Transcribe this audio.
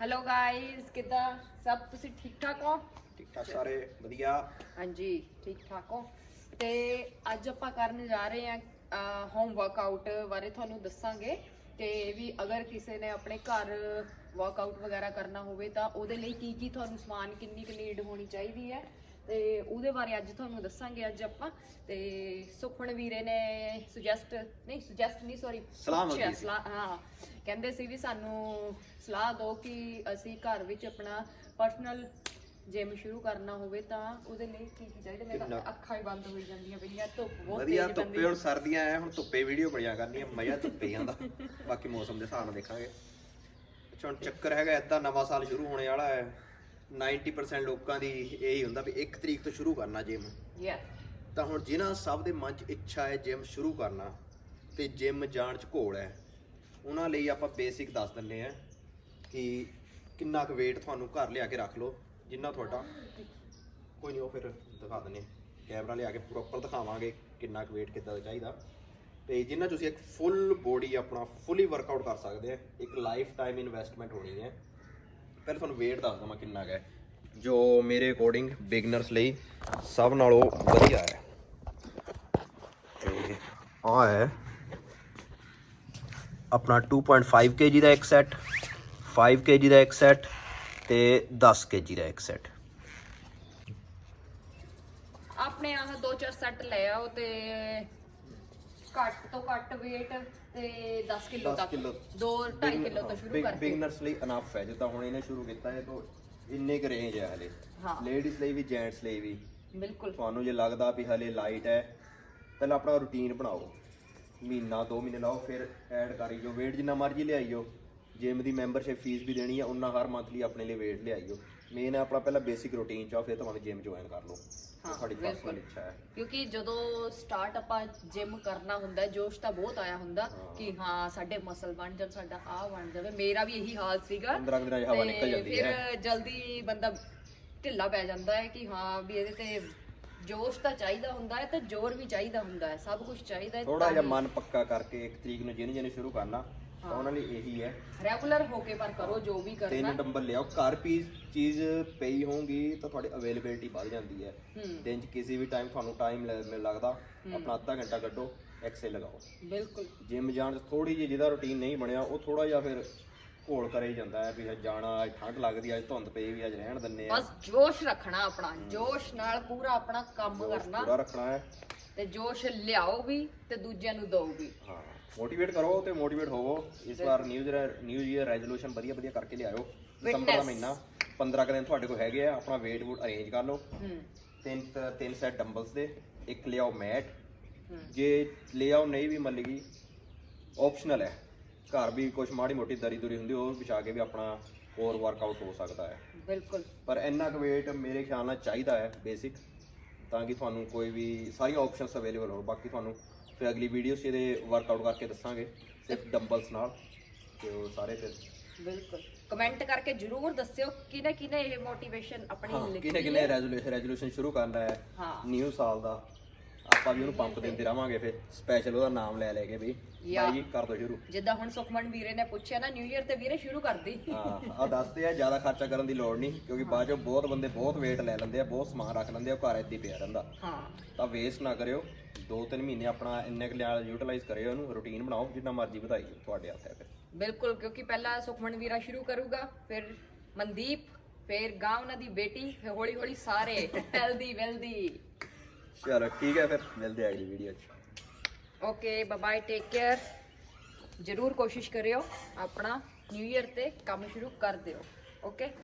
Hello guys ਕਿੱਦਾਂ? ਸਭ ਤੁਸੀਂ ਠੀਕ ਠਾਕ ਹੋ? ਠੀਕ ਠਾਕ ਸਾਰੇ ਵਧੀਆ। ਹਾਂਜੀ ਠੀਕ ਠਾਕ ਹੋ। ਤੇ ਅੱਜ ਆਪਾਂ ਕਰਨ ਜਾ ਰਹੇ ਹਾਂ ਹੋਮ ਵਰਕਆਊਟ ਬਾਰੇ ਤੁਹਾਨੂੰ ਦੱਸਾਂਗੇ। ਤੇ ਵੀ ਅਗਰ ਕਿਸੇ ਨੇ ਆਪਣੇ ਘਰ ਵਰਕਆਊਟ ਵਗੈਰਾ ਕਰਨਾ ਹੋਵੇ ਤਾਂ ਉਹਦੇ ਲਈ ਕੀ ਕੀ ਤੁਹਾਨੂੰ ਸਮਾਨ ਕਿੰਨੀ ਕੁ ਨੀਡ ਹੋਣੀ ਚਾਹੀਦੀ ਹੈ। ਤੇ ਉਹਦੇ ਬਾਰੇ ਅੱਜ ਤੁਹਾਨੂੰ ਦੱਸਾਂਗੇ ਅੱਜ ਆਪਾਂ। ਤੇ ਸੁਖਮਣ ਵੀਰੇ ਨੇ ਸੁਜੈਸਟ ਨਹੀਂ ਸੁਜੈਸਟ ਨਹੀਂ ਸੌਰੀ ਸਲਾਹ ਮੰਗੀ ਸੀ। ਹਾਂ। ਕਹਿੰਦੇ ਸੀ ਵੀ ਸਾਨੂੰ ਸਲਾਹ ਦਿਓ ਕਿ ਅਸੀਂ ਘਰ ਵਿੱਚ ਆਪਣਾ ਪਰਸਨਲ ਜਿਮ ਸ਼ੁਰੂ ਕਰਨਾ ਹੋਵੇ ਤਾਂ ਉਹਦੇ ਲਈ ਕੀ ਕੀ ਚਾਹੀਦਾ। ਮੇਰੇ ਤਾਂ ਕਿੰਨਾ? ਅੱਖਾਂ ਹੀ ਬੰਦ ਹੋਈ ਜਾਂਦੀਆਂ ਪਈਆਂ ਧੁੱਪ ਬਹੁਤ ਵਧੀਆ ਤੇਜ਼ ਧੁੱਪੇ ਪੈਂਦੀ ਹੁਣ ਸਰਦੀਆਂ ਆ ਹੁਣ ਧੁੱਪੇ ਵੀਡੀਓ ਬੜੀਆਂ ਕਰਨੀਆਂ ਮਜ਼ਾ ਧੁੱਪੇ ਆਂਦਾ ਬਾਕੀ ਮੌਸਮ ਦੇ ਹਿਸਾਬ ਨਾਲ ਦੇਖਾਂਗੇ। ਅੱਛਾ ਹੁਣ ਚੱਕਰ ਹੈਗਾ ਏਦਾਂ ਨਵਾਂ ਸਾਲ ਸ਼ੁਰੂ ਹੋਣੇ ਵਾਲਾ ਹੈ 90% ਲੋਕਾਂ ਦੀ ਇਹੀ ਹੁੰਦਾ ਵੀ 1 ਤਰੀਕ ਤੋਂ ਸ਼ੁਰੂ ਕਰਨਾ ਜਿਮ ਯਾ ਤਾਂ ਹੁਣ ਜਿਨ੍ਹਾਂ ਸਭ ਦੇ ਮਨ 'ਚ ਇੱਛਾ ਹੈ ਜਿਮ ਸ਼ੁਰੂ ਕਰਨਾ ਤੇ ਜਿਮ ਜਾਣ 'ਚ ਘੋਲ ਹੈ ਉਹਨਾਂ ਲਈ ਆਪਾਂ ਬੇਸਿਕ ਦੱਸ ਦਿੰਨੇ ਆ ਕਿ ਕਿੰਨਾ ਕੁ weight ਤੁਹਾਨੂੰ ਘਰ ਲਿਆ ਕੇ ਰੱਖ ਲਓ ਜਿੰਨਾ ਤੁਹਾਡਾ। ਕੋਈ ਨਹੀਂ ਉਹ ਫਿਰ ਦਿਖਾ ਦਿੰਨੇ ਕੈਮਰਾ ਲਿਆ ਕੇ ਪ੍ਰੋਪਰ ਦਿਖਾਵਾਂਗੇ ਕਿੰਨਾ ਕੁ weight ਕਿੱਦਾਂ ਦਾ ਚਾਹੀਦਾ। ਤੇ ਜਿੰਨਾ ਤੁਸੀਂ ਇੱਕ ਫੁੱਲ ਬੋਡੀ ਆਪਣਾ ਫੁੱਲੀ ਵਰਕਆਊਟ ਕਰ ਸਕਦੇ ਆ ਇੱਕ ਲਾਈਫ ਟਾਈਮ ਇਨਵੈਸਟਮੈਂਟ ਹੋਣੀ ਹੈ। ਪਹਿਲਾਂ ਤੁਹਾਨੂੰ weight ਦੱਸ ਦਵਾਂ ਕਿੰਨਾ ਕੁ ਹੈ। ਜੋ ਮੇਰੇ ਅਕੋਰਡਿੰਗ ਬਿਗਨਰਸ ਲਈ ਸਭ ਨਾਲੋਂ ਵਧੀਆ ਹੈ। ਤੇ ਆ ਹੈ ਆਪਣਾ 2.5 kg ਦਾ ਇੱਕ ਸੈੱਟ 5 kg ਦਾ ਇੱਕ ਸੈੱਟ ਤੇ 10 kg ਦਾ ਇੱਕ ਸੈੱਟ ਆਪਣੇ ਆਹ ਦੋ ਚਾਰ ਸੈੱਟ ਲੈ ਆਓ ਤੇ ਘੱਟ ਤੋਂ ਘੱਟ weight ਤੇ 10 ਕਿਲੋ 10 ਤੱਕ। ਕਿਲੋ। 2 2.5 ਕਿਲੋ ਤੋਂ ਸ਼ੁਰੂ ਕਰਕੇ। ਬਿਗਨਰਸ ਲਈ ਅਨਫ ਹੈ ਜਿੱਦਾਂ ਹੁਣ ਇਹਨੇ ਸ਼ੁਰੂ ਕੀਤਾ ਹੈ ਤਾਂ ਇੰਨੇ ਕੁ ਰੇਂਜ ਹੈ ਹਲੇ। ਹਾਂ। ਲੇਡੀਜ਼ ਲਈ ਵੀ ਜੈਂਟਸ ਲਈ ਵੀ। ਬਿਲਕੁਲ। ਤੁਹਾਨੂੰ ਜੇ ਲੱਗਦਾ ਵੀ ਹਲੇ ਲਾਈਟ ਹੈ ਪਹਿਲਾਂ ਆਪਣਾ ਰੂਟੀਨ ਬਣਾਓ। ਮਹੀਨਾ 2 ਮਹੀਨੇ ਲਾਓ ਫਿਰ ਐਡ ਕਰੀ ਜੋ weight ਜਿੰਨਾ ਮਰਜ਼ੀ ਲਿਆਈਓ। ਜਿਮ ਦੀ ਮੈਂਬਰਸ਼ਿਪ ਫੀਸ ਵੀ ਦੇਣੀ ਹੈ ਉਹਨਾਂ ਹਰ ਮੰਥਲੀ ਆਪਣੇ ਲਈ weight ਲਿਆਈਓ। ਮੇਨ ਹੈ ਆਪਣਾ ਪਹਿਲਾਂ ਬੇਸਿਕ ਰੂਟੀਨ ਚ ਆਓ ਫਿਰ ਤੁਹਾਨੂੰ ਜਿਮ ਜੁਆਇਨ ਕਰ ਲਓ। ਤੁਹਾਡੀ। ਪਰਸਨਲ ਇੱਛਾ ਹੈ। ਕਿਉਂਕਿ ਜਦੋਂ ਸਟਾਰਟ ਆਪਾਂ ਜਿਮ ਕਰਨਾ ਹੁੰਦਾ ਹੈ, ਜੋਸ਼ ਤਾਂ ਬਹੁਤ ਆਇਆ ਹੁੰਦਾ। ਕਿ ਹਾਂ ਸਾਡੇ ਮਸਲ ਬਣ ਜਾਣ ਸਾਡਾ ਆ ਬਣ ਜਾਵੇ। ਮੇਰਾ ਵੀ ਇਹੀ ਹਾਲ ਸੀਗਾ। 15 ਦਿਨਾਂ 'ਚ ਹਵਾ ਤੇ ਨਿਕਲ ਜਾਂਦੀ ਫਿਰ ਜਲਦੀ ਬੰਦਾ ਢਿੱਲਾ ਪੈ ਜਾਂਦਾ ਹੈ ਕਿ ਹਾਂ ਵੀ ਇਹਦੇ ਤੇ ਜੋਸ਼ ਤਾਂ ਚਾਹੀਦਾ ਹੁੰਦਾ ਹੈ ਤੇ ਜ਼ੋਰ ਵੀ ਚਾਹੀਦਾ ਹੁੰਦਾ ਹੈ। ਸਭ ਕੁਝ ਚਾਹੀਦਾ ਹੈ ਥੋੜਾ ਜਿਹਾ ਮਨ ਪੱਕਾ ਕਰਕੇ ਇੱਕ ਤਰੀਕ ਨੂੰ ਜਿਹਨੇ ਜਿਹਨੇ ਸ਼ੁਰੂ ਕਰਨਾ। ਤਾਂ। ਉਹਨਾਂ ਲਈ ਇਹੀ ਹੈ। ਰੈਗੂਲਰ ਹੋ ਕੇ ਪਰ ਕਰੋ ਜੋ ਵੀ ਕਰਨਾ। ਤਿੰਨ ਡੰਬਲ ਲਿਆਓ। ਘਰ ਪੀਸ ਚੀਜ਼ ਪਈ ਹੋਊਗੀ ਤਾਂ ਤੁਹਾਡੀ ਅਵੇਲੇਬਿਲਟੀ ਵੱਧ ਜਾਂਦੀ ਹੈ। ਹੂੰ। ਦਿਨ 'ਚ ਕਿਸੇ ਵੀ ਟਾਈਮ ਤੁਹਾਨੂੰ ਟਾਈਮ ਲੱਗਦਾ। ਆਪਣਾ ਅੱਧਾ ਘੰਟਾ ਕੱਢੋ ਐਕਸੇ ਲਗਾਓ। ਬਿਲਕੁਲ। ਜਿਮ ਜਾਣ 'ਚ ਥੋੜੀ ਜਿਹੀ ਜਿਹਦਾ ਰੁਟੀਨ ਨਹੀਂ ਬਣਿਆ ਉਹ ਥੋੜਾ ਜਿਹਾ ਫਿਰ ਘੋਲ ਕਰੇ ਜਾਂਦਾ ਹੈ ਵੀ ਅੱਜ ਜਾਣਾ ਅੱਜ ਠੰਡ ਲੱਗਦੀ ਅੱਜ ਧੁੰਦ ਪਈ ਵੀ ਅੱਜ ਰਹਿਣ ਦਿੰਨੇ ਆ ਬਸ ਜੋਸ਼ ਰੱਖਣਾ ਆਪਣਾ ਜੋਸ਼ ਨਾਲ ਪੂਰਾ ਆਪਣਾ ਕੰਮ ਕਰਨਾ। ਪੂਰਾ ਰੱਖਣਾ ਹੈ। ਤੇ ਜੋਸ਼ ਲਿਆਓ ਵੀ ਤੇ ਦੂਜਿਆਂ ਨੂੰ ਦਿਓ ਵੀ। ਹਾਂ। ਮੋਟੀਵੇਟ ਕਰੋ ਤੇ ਮੋਟੀਵੇਟ ਹੋਵੋ। ਇਸ ਵਾਰ new year new year resolution ਵਧੀਆ ਵਧੀਆ ਕਰਕੇ ਲਿਆਇਓ। ਦਸੰਬਰ ਦਾ। ਮਹੀਨਾ 15 ਕੁ ਦਿਨ ਤੁਹਾਡੇ ਕੋਲ ਹੈਗੇ ਆ ਆਪਣਾ weight ਵੂਟ ਅਰੇਂਜ ਕਰ ਲਓ। ਹੂੰ। ਤਿੰਨ ਤਿੰਨ ਸੈਟ ਡੰਬਲਸ ਦੇ ਇੱਕ ਲਿਆਓ ਮੈਟ ਜੇ ਲਿਆਓ ਨਹੀਂ ਵੀ ਮੱਲੇਗੀ ਆਪਸ਼ਨਲ ਹੈ। ਘਰ ਵੀ ਕੁਝ ਮਾੜੀ ਮੋਟੀ ਦਰੀ ਦੁਰੀ ਹੁੰਦੀ ਉਹ ਵਿਛਾ ਕੇ ਵੀ ਆਪਣਾ ਹੋਰ ਵਰਕਆਊਟ ਹੋ ਸਕਦਾ ਹੈ। ਬਿਲਕੁਲ। ਪਰ ਇੰਨਾ ਕੁ weight ਮੇਰੇ ਖਿਆਲ ਨਾਲ ਚਾਹੀਦਾ ਹੈ ਬੇਸਿਕ ਤਾਂ ਕਿ ਤੁਹਾਨੂੰ ਕੋਈ ਵੀ ਸਾਰੀਆਂ ਆਪਸ਼ਨਸ ਅਵੇਲੇਬਲ ਹੋਣ ਬਾਕੀ ਤੁਹਾਨੂੰ ਫਿਰ ਅਗਲੀ ਵੀਡੀਓ 'ਚ ਇਹਦੇ ਵਰਕਆਊਟ ਕਰਕੇ ਦੱਸਾਂਗੇ ਸਿਰਫ ਡੰਬਲਸ ਨਾਲ ਤੇ ਉਹ ਸਾਰੇ ਫਿਰ। ਬਿਲਕੁਲ। ਕਮੈਂਟ ਕਰਕੇ ਜਰੂਰ ਦੱਸਿਓ ਕਿਨੇ ਕਿਨੇ ਇਹ ਮੋਟੀਵੇਸ਼ਨ ਆਪਣੀ ਲਿਖੀ ਕਿਨੇ ਕਿਨੇ ਰੈਜ਼ੋਲੂਸ਼ਨ ਰੈਜ਼ੋਲੂਸ਼ਨ ਸ਼ੁਰੂ ਕਰਨਾ ਹੈ ਹਾਂ। ਨਿਊ ਸਾਲ ਦਾ। ਆਪਾਂ ਵੀ ਉਹਨੂੰ ਪੰਪ ਦਿੰਦੇ ਰਵਾਂਗੇ ਫਿਰ। ਸਪੈਸ਼ਲ ਉਹਦਾ ਨਾਮ ਲੈ ਲੈ ਕੇ ਵੀ। ਭਾਈ ਜੀ ਕਰ ਦੋ ਸ਼ੁਰੂ। ਜਿੱਦਾਂ ਹੁਣ ਸੁਖਮਨ ਵੀਰੇ ਨੇ ਪੁੱਛਿਆ ਨਾ ਨਿਊ ਇਅਰ ਤੇ ਵੀਰੇ ਸ਼ੁਰੂ ਕਰਦੀ। ਹਾਂ ਆ ਦੱਸਦੇ ਆ ਜ਼ਿਆਦਾ ਖਰਚਾ ਕਰਨ ਦੀ ਲੋੜ ਨਹੀਂ ਕਿਉਂਕਿ ਬਾਅਦ ਚੋਂ ਬਹੁਤ ਬੰਦੇ ਬਹੁਤ weight ਲੈ ਲੈਂਦੇ ਆ ਬਹੁਤ ਸਮਾਨ ਰੱਖ ਲੈਂਦੇ ਆ ਘਰ ਹੀ ਪਿਆ ਰਹਿੰਦਾ। ਹਾਂ। ਤਾਂ ਵੇਸਟ ਨਾ ਕਰਿਓ। 2-3 ਮਹੀਨੇ ਆਪਣਾ ਇੰਨੇ ਕੁ ਲਿਆ ਯੂਟਿਲਾਈਜ਼ ਕਰਿਓ ਇਹਨੂੰ ਰੂਟੀਨ ਬਣਾਓ ਜਿੰਨਾ ਮਰਜ਼ੀ ਵਧਾਈ ਜਾਓ, ਤੁਹਾਡੇ ਹੱਥ ਹੈ ਫਿਰ। ਬਿਲਕੁਲ ਕਿਉਂਕਿ ਪਹਿਲਾਂ ਸੁਖਮਨ ਵੀਰਾ ਸ਼ੁਰੂ ਕਰੂਗਾ ਫਿਰ ਮਨਦੀਪ ਫਿਰ ਗਾਂ ਉਹਨਾਂ ਦੀ ਬੇਟੀ ਫਿਰ ਹੌਲੀ ਹੌਲੀ ਸਾਰੇ ਹੈਲਦੀ ਵੈਲਦੀ ਚਲੋ ਠੀਕ ਹੈ ਫਿਰ ਮਿਲਦੇ ਆ ਅਗਲੀ ਵੀਡੀਓ 'ਚ। ਓਕੇ ਬਾਏ ਟੇਕ ਕੇਅਰ ਜਰੂਰ ਕੋਸ਼ਿਸ਼ ਕਰਿਓ ਆਪਣਾ ਨਿਊ ਇਅਰ ਤੇ ਕੰਮ ਸ਼ੁਰੂ ਕਰ ਦਿਓ। ਓਕੇ